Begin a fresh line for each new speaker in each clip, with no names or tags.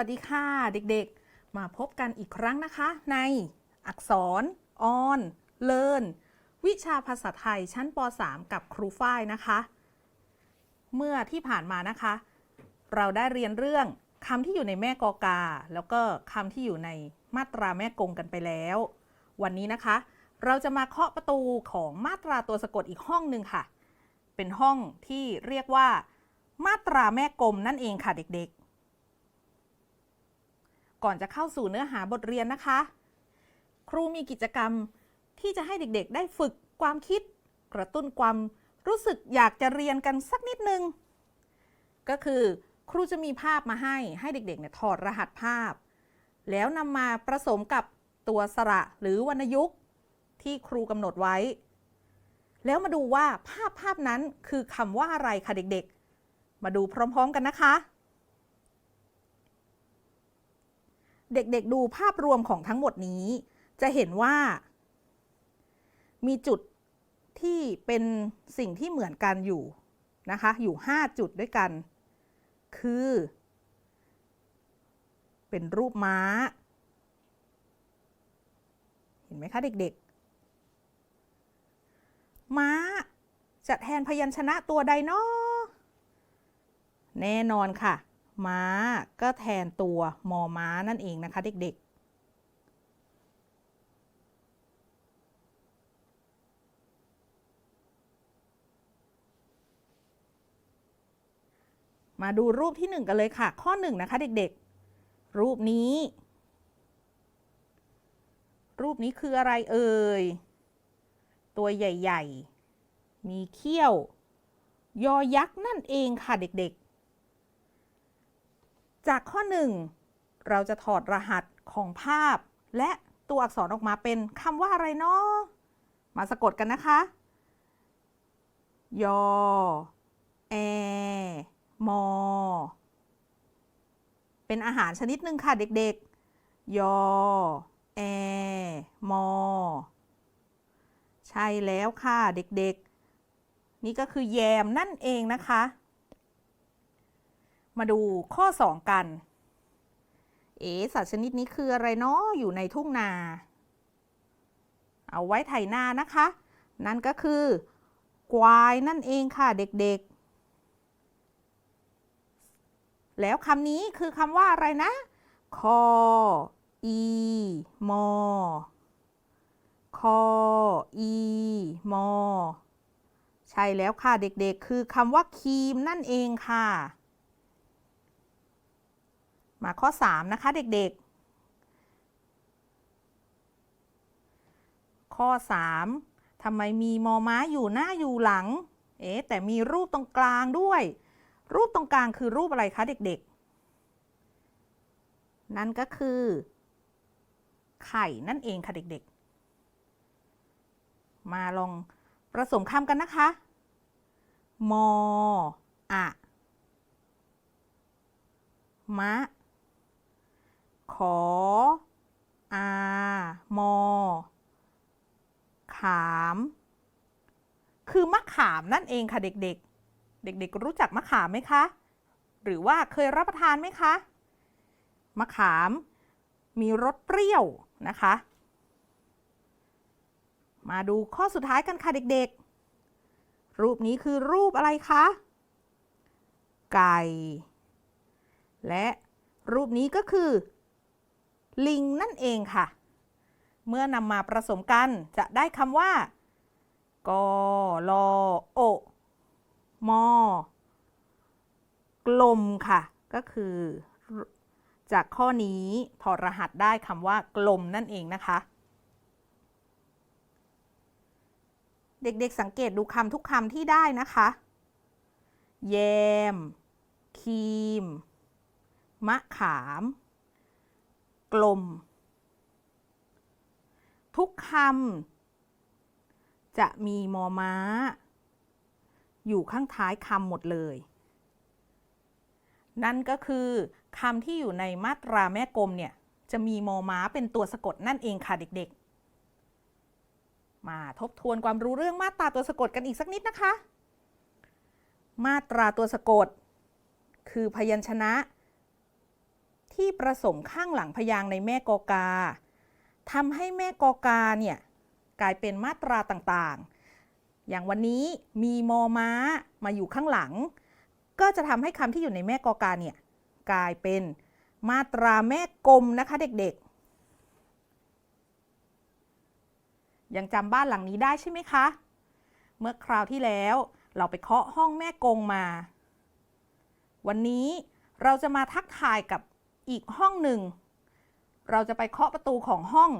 สวัสดีค่ะ เด็กๆ มาพบกันอีกครั้งนะคะ ในอักษร ออน เลินวิชาภาษาไทยชั้นป .3 กับครูฝ้ายนะคะ เมื่อที่ผ่านมานะคะ เราได้เรียนเรื่องคำที่อยู่ในแม่กอกา แล้วก็คำที่อยู่ในมาตราแม่กงกันไปแล้ว วันนี้นะคะ เราจะมาเคาะประตูของมาตราตัวสะกดอีกห้องหนึ่งค่ะ เป็นห้องที่เรียกว่า มาตราแม่กลมนั่นเองค่ะเด็กๆ ก่อนจะเข้าสู่เนื้อหาบทเรียนนะคะ ครูมีกิจกรรมที่จะให้เด็กๆ ได้ฝึกความคิด กระตุ้นความรู้สึกอยากจะเรียนกันสักนิดนึง ก็คือครูจะมีภาพมาให้ให้เด็กๆเนี่ยถอดรหัสภาพ แล้วนำมาผสมกับตัวสระหรือวรรณยุกต์ที่ครูกำหนดไว้ แล้วมาดูว่าภาพภาพนั้นคือคำว่าอะไรคะเด็กๆ มาดูพร้อมๆกันนะคะ เด็กๆดูภาพรวมของทั้งหมดนี้ จะเห็นว่า มีจุดที่เป็นสิ่งที่เหมือนกันอยู่นะคะ อยู่ 5 จุดด้วยกัน คือ เป็นรูปม้า เห็นไหมคะเด็กๆ ม้าจะแทนพยัญชนะตัวใดนาะแน่นอนค่ะ ม้าก็แทนตัวมอม้านั่นเองนะคะเด็กๆ มาดูรูปที่หนึ่งกันเลยค่ะ ข้อหนึ่งนะคะเด็กๆ รูปนี้ รูปนี้คืออะไรเอ่ย ตัวใหญ่ ๆ มีเขี้ยว ยอยักษ์นั่นเองค่ะเด็กๆ จากข้อหนึ่งเราจะถอดรหัสของภาพ และตัวอักษรออกมาเป็นคำว่าอะไรเนาะมาสะกดกันนะคะ ยอ แอ มอ เป็นอาหารชนิดหนึ่งค่ะเด็กๆ ยอ แอ มอ ใช่แล้วค่ะเด็กๆ นี่ก็คือแยมนั่นเองนะคะ มาดูข้อ 2 กัน เอ๋สัตว์ชนิดนี้คืออะไรเนาะอยู่ในทุ่งนา เอาไว้ไถนานะคะ นั่นก็คือ ควายนั่นเองค่ะเด็กๆ แล้วคำนี้คือคำว่าอะไรนะ คอ อี มอ คอ อี มอ ใช่แล้วค่ะเด็กๆ คือคำว่าครีมนั่นเองค่ะ มาข้อ 3 นะคะเด็กๆ ข้อ 3ทำไมมีมอม้าอยู่หน้าอยู่หลัง เอ๊แต่มีรูปตรงกลางด้วย รูปตรงกลางคือรูปอะไรคะเด็กๆ นั่นก็คือ ไข่นั่นเองค่ะเด็กๆ มาลองผสมคำกันนะคะ มออะมะ ขอ อามอ ขาม คือมะขามนั่นเองค่ะเด็กๆ เด็กๆ รู้จักมะขามไหมคะ หรือว่าเคยรับประทานไหมคะ มะขามมีรสเปรี้ยวนะคะ มาดูข้อสุดท้ายกันค่ะเด็กๆ รูปนี้คือรูปอะไรคะ ไก่ และรูปนี้ก็คือ ลิงนั่นเองค่ะ เมื่อนำมาผสมกันจะได้คำว่ากอลอโอมอกลมค่ะ ก็คือ จากข้อนี้ถอดรหัสได้คำว่ากลมนั่นเองนะคะ เด็กๆสังเกตดูคำทุกคำที่ได้นะคะ แยมครีม มะขาม กลม ทุกคำจะมีมอม้า อยู่ข้างท้ายคำหมดเลย นั่นก็คือคำที่อยู่ในมาตราแม่กลมเนี่ย จะมีมอม้าเป็นตัวสะกดนั่นเองค่ะเด็กๆ มาทบทวนความรู้เรื่องมาตราตัวสะกดกันอีกสักนิดนะคะ มาตราตัวสะกด คือพยัญชนะ ที่ประสมข้างหลังพยางในแม่กอกาทำให้แม่กอกาเนี่ยกลายเป็นมาตราต่างๆ อย่างวันนี้มีมอม้ามาอยู่ข้างหลัง ก็จะทำให้คำที่อยู่ในแม่กอกาเนี่ยกลายเป็นมาตราแม่กลมนะคะเด็กๆ ยังจำบ้านหลังนี้ได้ใช่ไหมคะ เมื่อคราวที่แล้วเราไปเคาะห้องแม่กงมา วันนี้เราจะมาทักทายกับ อีกห้องหนึ่ง เราจะไปเคาะประตูของห้อง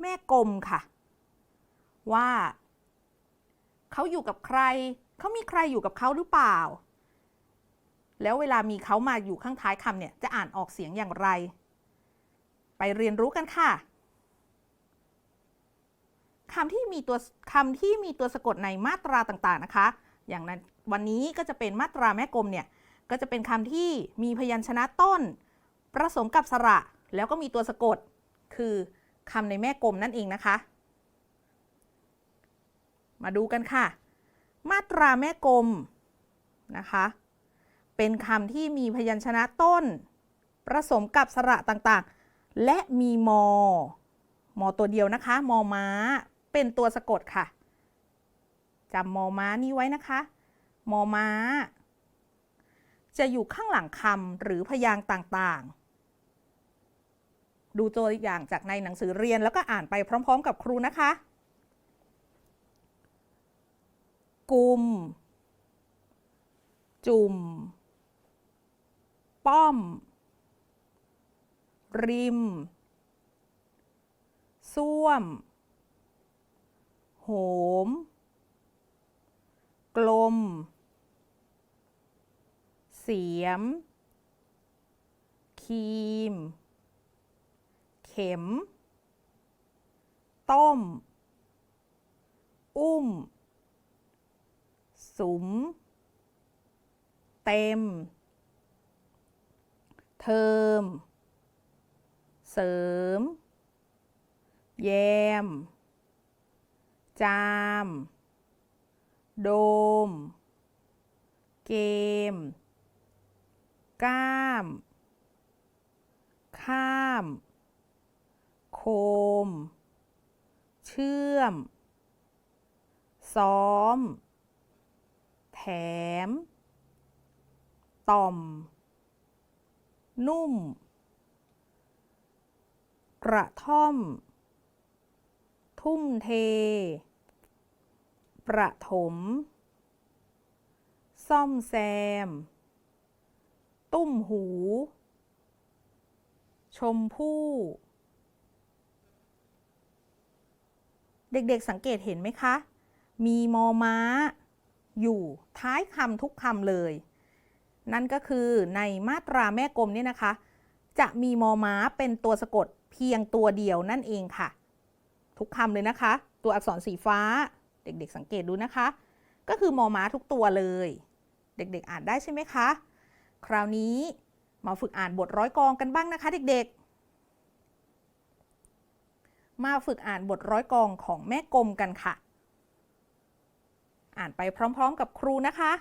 แม่กลมค่ะ ว่าเขาอยู่กับใคร เขามีใครอยู่กับเขาหรือเปล่า แล้วเวลามีเขามาอยู่ข้างท้ายคำเนี่ย จะอ่านออกเสียงอย่างไร ไปเรียนรู้กันค่ะคำที่มีตัวคำที่มีตัวสะกดในมาตราต่างๆนะคะ อย่างนั้นวันนี้ก็จะเป็นมาตราแม่กลมเนี่ย ก็จะเป็นคำที่มีพยัญชนะต้นผสมกับสระ แล้วก็มีตัวสะกด คือคำในแม่กลมนั่นเองนะคะ มาดูกันค่ะ มาตราแม่กลมนะคะ เป็นคำที่มีพยัญชนะต้นผสมกับสระต่างๆ และมีมอ มอตัวเดียวนะคะ มอม้า เป็นตัวสะกดค่ะจำมอม้านี้ไว้นะคะ มอม้า จะอยู่ข้างหลังคำหรือพยางค์ต่างๆ ดูตัวอย่างจากในหนังสือเรียนแล้วก็อ่านไปพร้อม ๆ กับครูนะคะกุมจุ่ม ป้อม ริม ส้วม โหม กลม สียม ครีม เข็ม ต้ม อุ้ม สุม เต็ม เทิมเสริม แยม จาม โดม เกม ก้าม ข้าม โคม เชื่อม ซ้อม แถม ต่อม นุ่ม กระท่อม ทุ่มเท ประถม ซ่อมแซม ตุ้มหู ชมพู่ เด็กๆสังเกตเห็นไหมคะ มีมอม้า อยู่ท้ายคำทุกคำเลย นั่นก็คือในมาตราแม่กลมเนี่ยนะคะ จะมีมอม้าเป็นตัวสะกดเพียงตัวเดียวนั่นเองค่ะ ทุกคำเลยนะคะ ตัวอักษรสีฟ้า เด็กๆสังเกตดูนะคะ ก็คือมอม้าทุกตัวเลย เด็กๆอ่านได้ใช่ไหมคะ คราวนี้มาฝึกอ่านบทร้อยกองกันบ้างนะคะเด็กๆ มาฝึกอ่านบทร้อยกองของแม่กลมกันค่ะ อ่านไปพร้อมๆกับครูนะคะ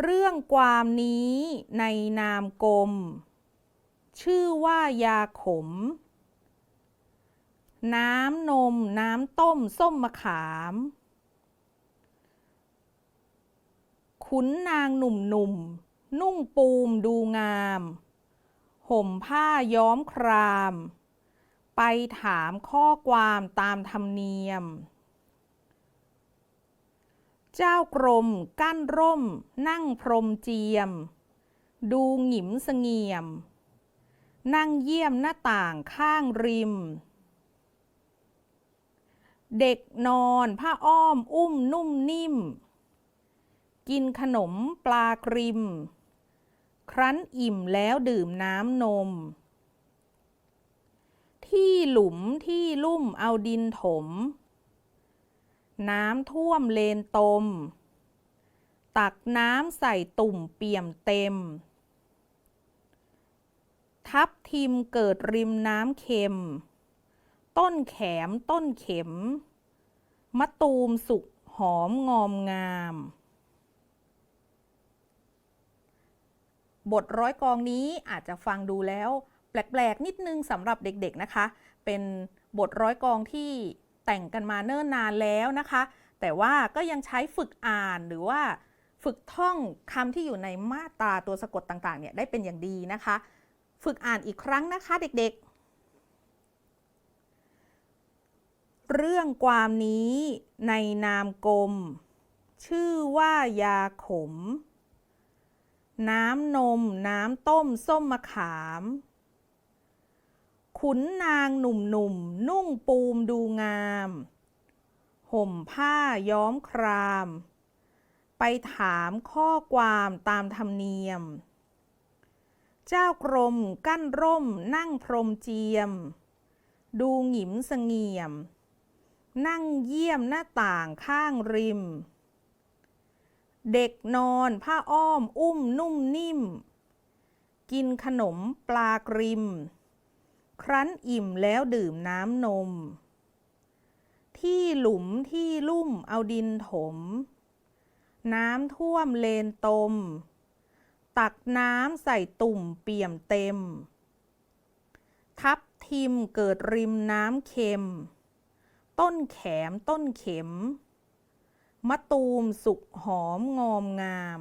เรื่องความนี้ในนามกลม ชื่อว่ายาขม น้ำนมน้ำต้ม ส้มมะขาม ขุนนางหนุ่มๆนนุ่งปูมดูงาม ห่มผ้าย้อมคราม ไปถามข้อความตามธรรมเนียม เจ้ากรมกั้นร่ม นั่งพรมเจียม ดูหงิมเสงี่ยม นั่งเยี่ยมหน้าต่างข้างริมเด็กนอนผ้าอ้อมอุ้มนุ่มนิ่ม กินขนมปลากริม ครั้นอิ่มแล้วดื่มน้ำนม ที่หลุมที่ลุ่มเอาดินถม น้ำท่วมเลนตม ตักน้ำใส่ตุ่มเปี่ยมเต็ม ทับทิมเกิดริมน้ำเค็ม ต้นแขมต้นเข็ม มะตูมสุกหอมงอมงาม บทร้อยกองนี้อาจจะฟังดูแล้ว แปลกๆนิดนึงสำหรับเด็กๆนะคะ เป็นบทร้อยกองที่แต่งกันมาเนิ่นนานแล้วนะคะ แต่ว่าก็ยังใช้ฝึกอ่านหรือว่าฝึกท่องคำที่อยู่ในมาตราตัวสะกดต่างๆเนี่ยได้เป็นอย่างดีนะคะ ฝึกอ่านอีกครั้งนะคะเด็กๆ เรื่องความนี้ในนามกลม ชื่อว่ายาขม น้ำนม น้ำต้ม ส้มมะขาม ขุนนางหนุ่มๆนนุ่งปูมดูงาม ห่มผ้าย้อมคราม ไปถามข้อความตามธรรมเนียม เจ้ากรมกั้นร่มนั่งพรมเจียม ดูหงิมเสงี่ยม นั่งเยี่ยมหน้าต่างข้างริม เด็กนอน ผ้าอ้อม อุ้ม นุ่มนิ่ม กินขนมปลากริม ครั้นอิ่มแล้วดื่มน้ำนม ที่หลุมที่ลุ่มเอาดินถม น้ำท่วมเลนตม ตักน้ำใส่ตุ่มเปี่ยมเต็ม ทับทิมเกิดริมน้ำเค็ม ต้นแขมต้นเข็มม มะตูมสุกหอมงอมงาม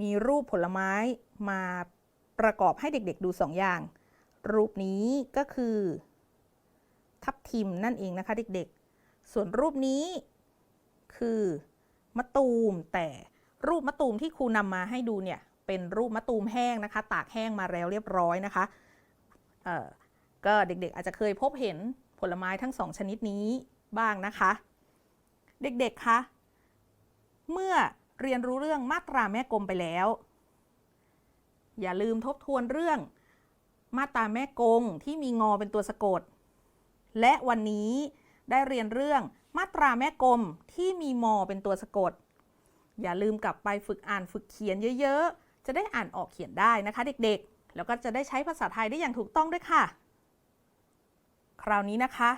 มีรูปผลไม้มาประกอบให้เด็กๆดูสองอย่าง รูปนี้ก็คือ ทับทิมนั่นเองนะคะเด็กๆ ส่วนรูปนี้คือมะตูมแต่รูปมะตูมที่ครูนำมาให้ดูเนี่ยเป็นรูปมะตูมแห้งนะคะ ตากแห้งมาแล้วเรียบร้อยนะคะก็เด็กๆอาจจะเคยพบเห็นผลไม้ทั้งสองชนิดนี้บ้างนะคะ เด็กๆ คะ เมื่อเรียนรู้เรื่องมาตราแม่กลมไปแล้ว อย่าลืมทบทวนเรื่องมาตราแม่กงที่มีงอเป็นตัวสะกด และวันนี้ได้เรียนเรื่องมาตราแม่กลมที่มีมอเป็นตัวสะกด อย่าลืมกลับไปฝึกอ่านฝึกเขียนเยอะๆ จะได้อ่านออกเขียนได้นะคะเด็กๆ แล้วก็จะได้ใช้ภาษาไทยได้อย่างถูกต้องด้วยค่ะ คราวนี้นะคะ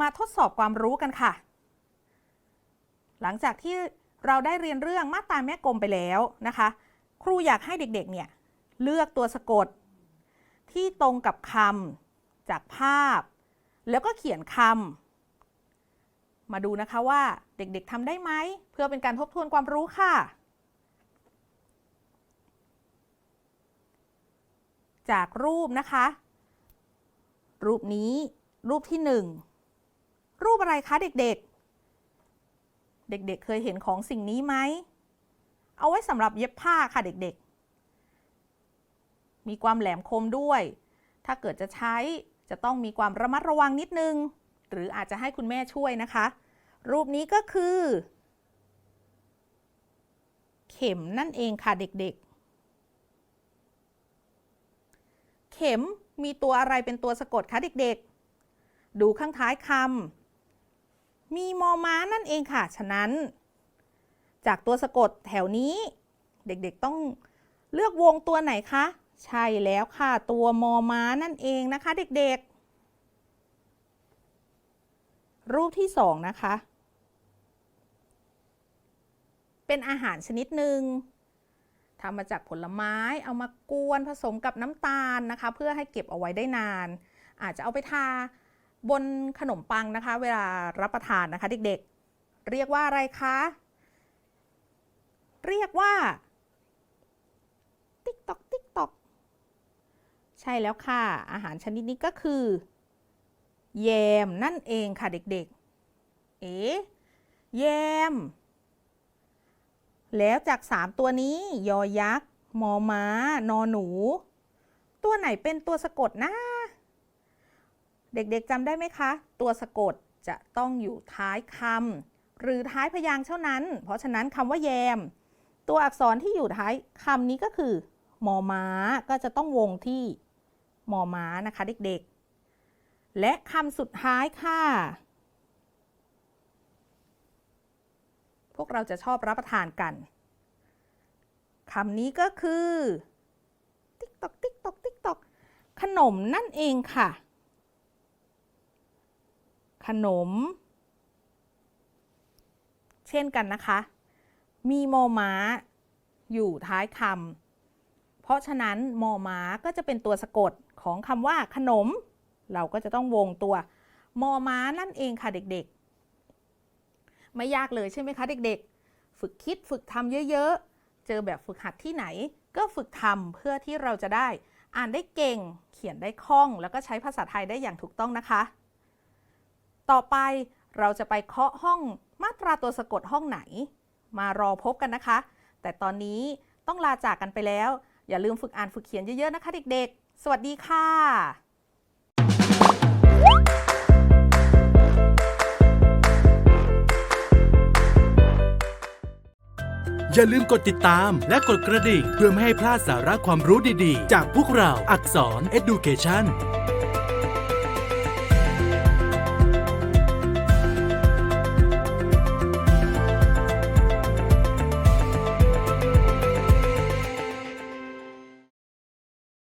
มาทดสอบความรู้กันค่ะ หลังจากที่เราได้เรียนเรื่องมาตราแม่กลมไปแล้วนะคะ ครูอยากให้เด็กๆเนี่ยเลือกตัวสะกด ที่ตรงกับคำจากภาพ แล้วก็เขียนคำมาดูนะคะว่าเด็กๆทำได้ไหมเพื่อเป็นการทบทวนความรู้ค่ะ จากรูปนะคะ รูปนี้รูปที่หนึ่งรูปอะไรคะเด็กๆ เด็กๆเคยเห็นของสิ่งนี้ไหม เอาไว้สำหรับเย็บผ้าค่ะเด็กๆ มีความแหลมคมด้วย ถ้าเกิดจะใช้จะต้องมีความระมัดระวังนิดนึง หรืออาจจะให้คุณแม่ช่วยนะคะ รูปนี้ก็คือ เข็มนั่นเองค่ะเด็กๆ เข็มมีตัวอะไรเป็นตัวสะกดคะเด็กๆ ดูข้างท้ายคำ มีมอม้านั่นเองค่ะ ฉะนั้น จากตัวสะกดแถวนี้ เด็กๆต้องเลือกวงตัวไหนคะ ใช่แล้วค่ะ ตัวมอม้านั่นเองนะคะ เด็กๆ รูปที่สองนะคะ เป็นอาหารชนิดหนึ่งทำมาจากผลไม้เอามากวนผสมกับน้ำตาลนะคะ เพื่อให้เก็บเอาไว้ได้นาน อาจจะเอาไปทา บนขนมปังนะคะ เวลารับประทานนะคะ เด็กๆ เรียกว่าอะไรคะ เรียกว่า ติ๊กตอกติ๊กตอกใช่แล้วค่ะ อาหารชนิดนี้ก็คือแยมนั่นเองค่ะเด็กๆ เอ๋แยม แล้วจาก 3 ตัวนี้ ยอยักษ์ มอม้า นอหนู ตัวไหนเป็นตัวสะกดนะ เด็กๆจำได้ไหมคะ ตัวสะกดจะต้องอยู่ท้ายคำหรือท้ายพยางค์เท่านั้น เพราะฉะนั้นคำว่าแยม ตัวอักษรที่อยู่ท้ายคำนี้ก็คือมอม้าก็จะต้องวงที่มอม้านะคะเด็กๆ และคำสุดท้ายค่ะ พวกเราจะชอบรับประทานกันคำนี้ก็คือ ติ๊กตอกติ๊กตอกติ๊กตอกขนมนั่นเองค่ะ ขนม เช่นกันนะคะ มีโมม้า อยู่ท้ายคำเพราะฉะนั้นมอม้าก็จะเป็นตัวสะกดของคำว่าขนม เราก็จะต้องวงตัวมอม้านั่นเองค่ะเด็กๆ ไม่ยากเลยใช่ไหมคะเด็กๆ ฝึกคิดฝึกทำเยอะๆ เจอแบบฝึกหัดที่ไหน ก็ฝึกทำเพื่อที่เราจะได้ อ่านได้เก่ง เขียนได้คล่อง แล้วก็ใช้ภาษาไทยได้อย่างถูกต้องนะคะ ต่อไปเราจะไปเคาะห้องมาตราตัวสะกดห้องไหน มารอพบกันนะคะ แต่ตอนนี้ต้องลาจากกันไปแล้ว อย่าลืมฝึกอ่านฝึกเขียนเยอะๆนะคะเด็กๆ สวัสดีค่ะ
อย่าลืมกดติดตามและกดกระดิ่ง เพื่อไม่ให้พลาดสาระความรู้ดีๆ จากพวกเราอักษร Education